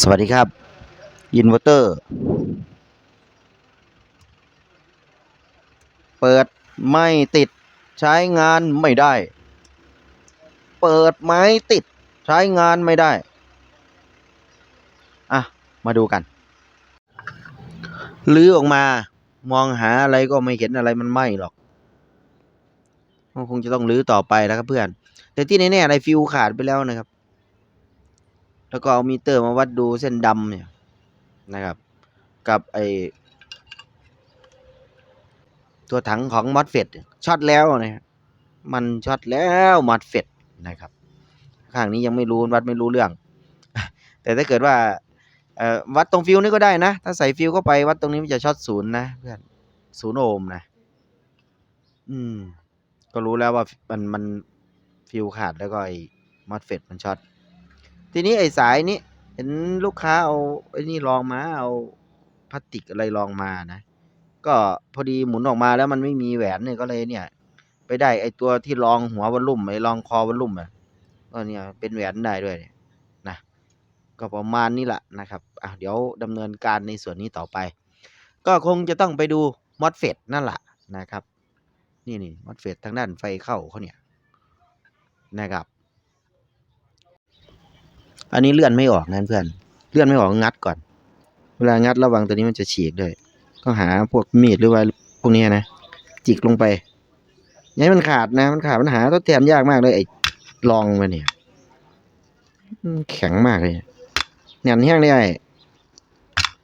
สวัสดีครับอินเวอร์เตอร์ เปิดไม่ติดใช้งานไม่ได้ เปิดไม่ติดใช้งานไม่ได้ อะ มาดูกันลื้อออกมา มองหาอะไรก็ไม่เห็นอะไรมันไหม้หรอกคงจะต้องลื้อต่อไปแล้วครับเพื่อน แต่ที่แน่ๆอะไรฟิวขาดไปแล้วนะครับ แล้วก็เอามิเตอร์มาวัดดูเส้นดำเนี่ยนะครับ กับไอตัวถังของมอสเฟตช็อตแล้วนะครับมันช็อตแล้วมอสเฟตนะครับ ข้างนี้ยังไม่รู้วัดไม่รู้เรื่อง แต่ถ้าเกิดว่าวัดตรงฟิวนี่ก็ได้นะ ถ้าใส่ฟิวเข้าไปวัดตรงนี้มันจะช็อตศูนย์นะเพื่อนศูนย์โอห์มนะ อืม ก็รู้แล้วว่ามันมันฟิวขาดแล้วก็ไอ้มอสเฟตมันช็อต ทีนี้ไอ้สายนี้เห็นลูกค้าเอาไอ้นี่ลองมาเอาพลาสติกอะไรลองมานะ ก็พอดีหมุนออกมาแล้วมันไม่มีแหวนเนี่ยก็เลยเนี่ย ไปได้ไอ้ตัวที่รองหัววอลลุ่มไอ้รองคอวอลลุ่มอะก็เนี่ยเป็นแหวนได้ด้วยเนี่ยนะก็ประมาณนี้แหละนะครับอะเดี๋ยวดำเนินการในส่วนนี้ต่อไป ก็คงจะต้องไปดูมอสเฟตนั่นแหละนะครับ นี่นี่มอสเฟตทางด้านไฟเข้าเขาเนี่ยนะครับ อันนี้เลื่อนไม่ออกนะเพื่อน เลื่อนไม่ออกงัดก่อน เวลางัดระวังตัวนี้มันจะฉีกด้วย ก็หาพวกมีดหรือว่าพวกนี้นะ จิกลงไปย่าให้มันขาดนะ มันขาดมันหาทดแทนยากมากเลยไอ้ลองมาเนี่ย แข็งมากเลยแหนมแห้งได้ไอ้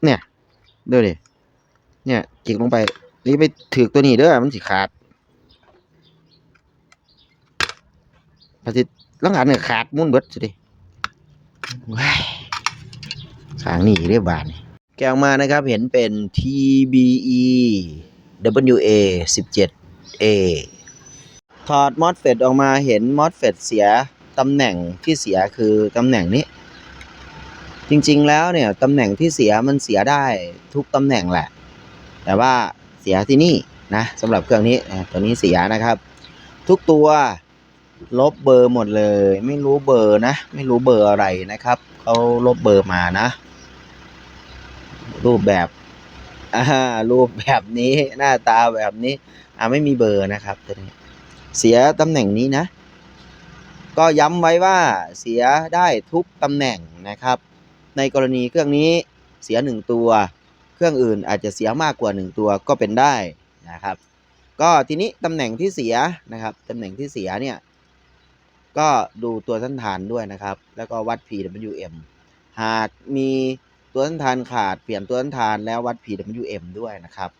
เนี่ยด้อดิ เนี่ยจิกลงไป นี่ไปถือตัวนี้เด้อ มันสิขาดพอสิลังอันเนี่ยขาดมุนเบิดสิดิว้าย สางนี่เรียบบานแกะออมานะครับเห็นเป็น TBE WA 17A ถอดมอสเฟตออกมาเห็นมอสเฟตเสียตำแหน่งที่เสียคือตำแหน่งนี้ จริงๆแล้วเนี่ยตำแหน่งที่เสียมันเสียได้ทุกตำแหน่งแหละ แต่ว่าเสียที่นี่นะสำหรับเครื่องนี้ตัวนี้เสียนะครับ ทุกตัว ลบเบอร์หมดเลย ไม่รู้เบอร์นะ ไม่รู้เบอร์อะไรนะครับเขาลบเบอร์มานะ รูปแบบอ่ารูปแบบนี้หน้าตาแบบนี้ อ่าไม่มีเบอร์นะครับตัวนี้เสียตำแหน่งนี้นะ ก็ย้ำไว้ว่าเสียได้ทุกตำแหน่งนะครับ ในกรณีเครื่องนี้เสียหนึ่งตัว เครื่องอื่นอาจจะเสียมากกว่าหนึ่งตัวก็เป็นได้นะครับ ก็ทีนี้ตำแหน่งที่เสียนะครับตำแหน่งที่เสียเนี่ย ก็ดูตัวต้านทานด้วยนะครับ แล้วก็วัด PWM หากมีตัวต้านทานขาดเปลี่ยนตัวต้านทานแล้ววัด PWM ด้วยนะครับ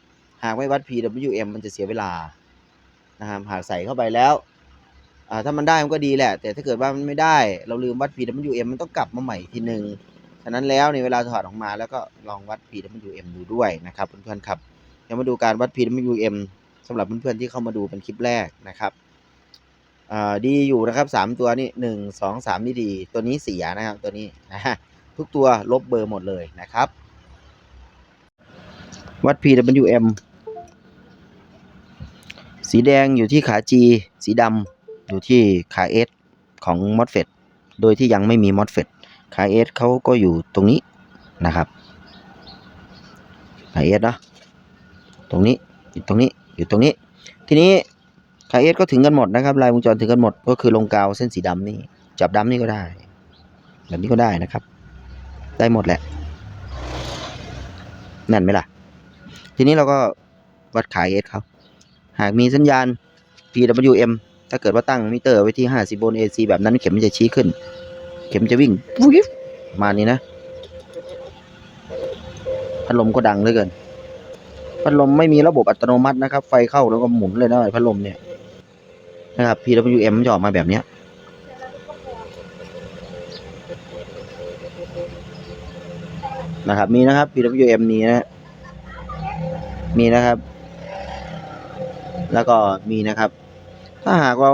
หากไม่วัด PWM มันจะเสียเวลานะครับหากใส่เข้าไปแล้วถ้ามันได้มันก็ดีแหละ แต่ถ้าเกิดว่ามันไม่ได้เราลืมวัด PWM มันต้องกลับมาใหม่ทีหนึ่งฉะนั้นแล้วในเวลาถอดออกมาแล้วก็ลองวัด PWM ดูด้วยนะครับเพื่อนๆครับเดี๋ยวมาดูการวัด PWM สำหรับเพื่อนๆที่เข้ามาดูเป็นคลิปแรกนะครับ อ่าดีอยู่นะครับสามตัวนี่หนึ่งสองสามนี่ดี ตัวนี้เสียนะครับตัวนี้นะฮะทุกตัวลบเบอร์หมดเลยนะครับ วัด PWM สีแดงอยู่ที่ขา G สีดำอยู่ที่ขา S ของ MOSFET โดยที่ยังไม่มี MOSFET ขา S เขาก็อยู่ตรงนี้นะครับขา S เนาะตรงนี้อยู่ตรงนี้อยู่ตรงนี้ ทีนี้ ขาเอสก็ถึงกันหมดนะครับลายวงจรถึงกันหมด ก็คือลงกาวเส้นสีดำนี่ จับดำนี่ก็ได้ แบบนี้ก็ได้นะครับ ได้หมดแหละแน่นไหมล่ะ ทีนี้เราก็วัดขาเอสเขาหากมีสัญญาณ PWM ถ้าเกิดว่าตั้งมิเตอร์ไว้ที่ 50โวลต์ AC แบบนั้นเข็มมันจะชี้ขึ้น เข็มจะวิ่งวิบประมาณนี้นะ พัดลมก็ดังเหลือเกิน พัดลมไม่มีระบบอัตโนมัตินะครับ ไฟเข้าแล้วก็หมุนเลยนะไอ้พัดลมเนี่ย นะครับ PWM จะออกมาแบบเนี้ยนะครับ มีนะครับ PWM มีนะมีนะครับ แล้วก็มีนะครับ ถ้าหากเรา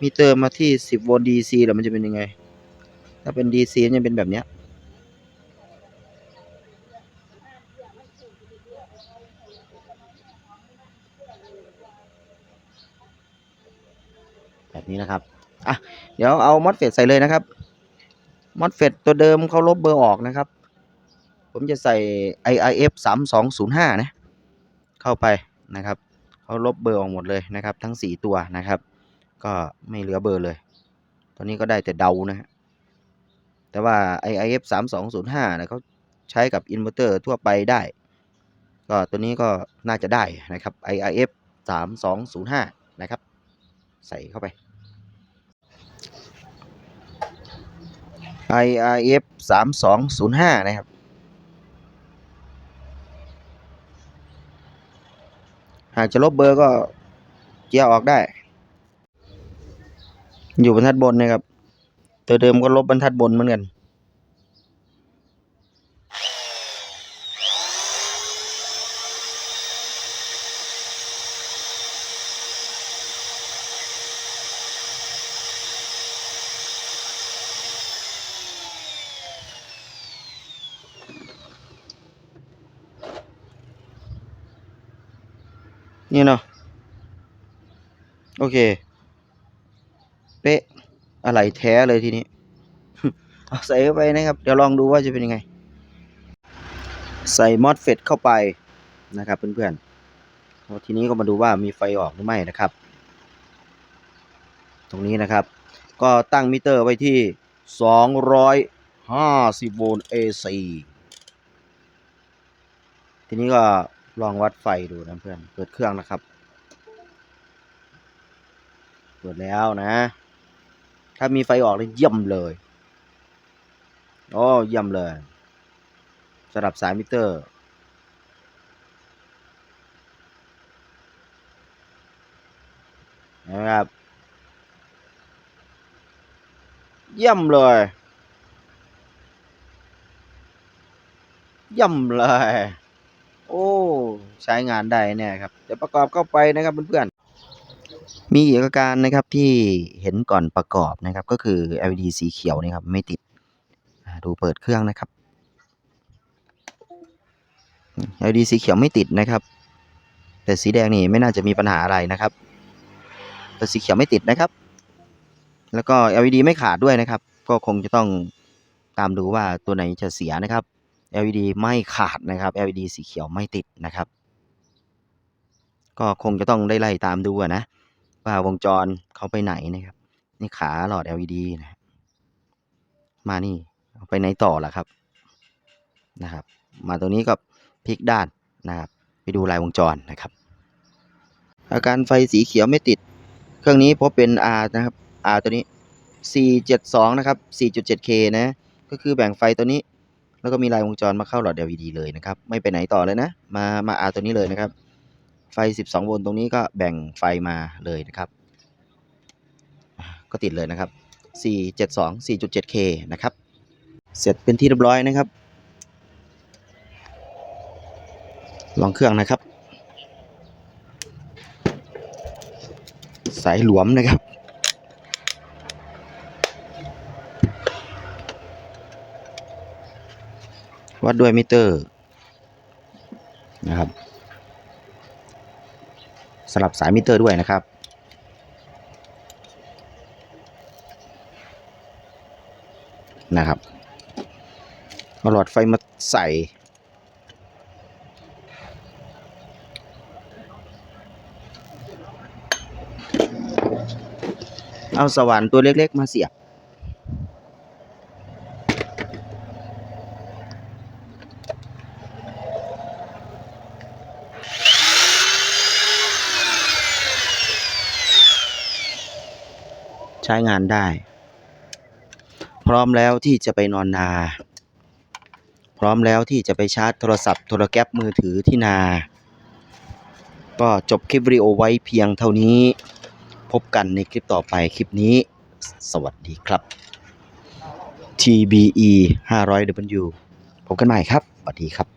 มีเติมมาที่ 10 โวลต์ DC แล้วมันจะเป็นยังไง ถ้าเป็น DC มันจะเป็นแบบเนี้ย นี้นะครับอะเดี๋ยวเอามอสเฟตใส่เลยนะครับมอสเฟตตัวเดิมเขาลบเบอร์ออกนะครับ ผมจะใส่ IIF 3205 นะ เข้าไปนะครับเขาลบเบอร์ออกหมดเลยนะครับ ทั้ง 4 ตัวนะครับ ก็ไม่เหลือเบอร์เลย ตอนนี้ก็ได้แต่เดานะฮะแต่ว่า IIF 3205นะเขาใช้กับอินเวอร์เตอร์ทั่วไปได้ ก็ตัวนี้ก็น่าจะได้นะครับ IIF 3205 นะครับ ใส่เข้าไป IRF 3205นะครับ หากจะลบเบอร์ก็เจียออกได้ อยู่บรรทัดบนนะครับ ตัวเดิมก็ลบบรรทัดบนเหมือนกัน นี่เนาะโอเค เป๊ะอะไรแท้เลยทีนี้เอาใส่เข้าไปนะครับ เดี๋ยวลองดูว่าจะเป็นยังไง ใส่มอสเฟตเข้าไปนะครับเพื่อนๆทีนี้ก็มาดูว่ามีไฟออกหรือไม่นะครับ ตรงนี้นะครับ ก็ตั้งมิเตอร์ไว้ที่ 250 โวลต์ AC ทีนี้ก็ ลองวัดไฟดูนะเพื่อน เปิดเครื่องนะครับ เปิดแล้วนะ ถ้ามีไฟออกเลยเยี่ยมเลยโอ้เยี่ยมเลยสำหรับสายมิเตอร์ นะครับ เยี่ยมเลยเยี่ยมเลย โอ้ใช้งานได้แน่ครับเดี๋ยวประกอบเข้าไปนะครับเพื่อนๆมีอีกอาการนะครับที่เห็นก่อนประกอบนะครับ ก็คือ LED สีเขียวนี่ครับไม่ติดดูเปิดเครื่องนะครับ LED สีเขียวไม่ติดนะครับ แต่สีแดงนี่ไม่น่าจะมีปัญหาอะไรนะครับ แต่สีเขียวไม่ติดนะครับ แล้วก็ LED ไม่ขาดด้วยนะครับ ก็คงจะต้องตามดูว่าตัวไหนจะเสียนะครับ LED ไม่ขาดนะครับ LED สีเขียวไม่ติดนะครับ ก็คงจะต้องได้ไล่ตามดูนะ ว่าวงจรเขาไปไหนนะครับ นี่ขาหลอด LED นะมานี่ไปไหนต่อล่ะครับนะครับ มาตรงนี้ก็พลิกด้านนะครับ ไปดูลายวงจรนะครับ อาการไฟสีเขียวไม่ติด เครื่องนี้พบเป็น R นะครับ R ตัวนี้ 472 นะครับ 4.7K นะ ก็คือแบ่งไฟตัวนี้ แล้วก็มีลายวงจรมาเข้าหลอด LED เลยนะครับ ไม่ไปไหนต่อเลยนะ มามา R ตัวนี้เลยนะครับ ไฟ 12 โวลต์ตรงนี้ก็แบ่งไฟมาเลยนะครับ ก็ติดเลยนะครับ 472 4.7K นะครับ เสร็จเป็นที่เรียบร้อยนะครับ ลองเครื่องนะครับ สายหลวมนะครับ วัดด้วยมิเตอร์นะครับสลับสายมิเตอร์ด้วยนะครับ นะครับเอาหลอดไฟมาใส่ เอาสว่านตัวเล็กๆมาเสียบ ใช้งานได้ พร้อมแล้วที่จะไปนอนนา พร้อมแล้วที่จะไปชาร์จโทรศัพท์โทรแก๊ปมือถือที่นา ก็จบคลิปวิดีโอไว้เพียงเท่านี้ พบกันในคลิปต่อไปคลิปนี้ สวัสดีครับ TBE 500W พบกันใหม่ครับสวัสดีครับ